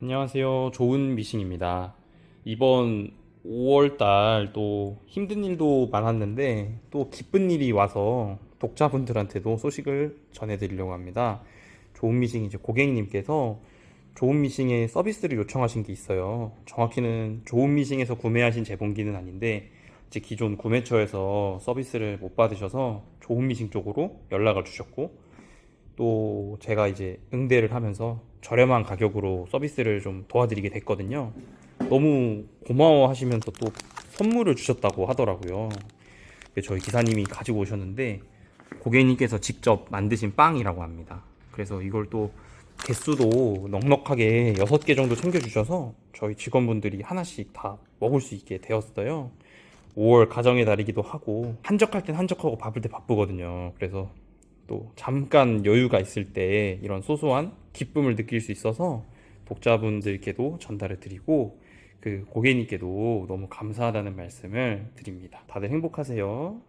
안녕하세요. 좋은 미싱입니다. 이번 5월달 또 힘든 일도 많았는데 또 기쁜 일이 와서 독자분들한테도 소식을 전해드리려고 합니다. 좋은 미싱 이제 고객님께서 좋은 미싱에 서비스를 요청하신 게 있어요. 정확히는 좋은 미싱에서 구매하신 제본기는 아닌데 이제 기존 구매처에서 서비스를 못 받으셔서 좋은 미싱 쪽으로 연락을 주셨고 또 제가 이제 응대를 하면서 저렴한 가격으로 서비스를 좀 도와드리게 됐거든요. 너무 고마워 하시면서 또 선물을 주셨다고 하더라고요. 저희 기사님이 가지고 오셨는데 고객님께서 직접 만드신 빵이라고 합니다. 그래서 이걸 또 개수도 넉넉하게 6개 정도 챙겨주셔서 저희 직원분들이 하나씩 다 먹을 수 있게 되었어요. 5월 가정의 달이기도 하고 한적할 땐 한적하고 바쁠 때 바쁘거든요. 그래서 또 잠깐 여유가 있을 때 이런 소소한 기쁨을 느낄 수 있어서 독자분들께도 전달을 드리고 그 고객님께도 너무 감사하다는 말씀을 드립니다. 다들 행복하세요.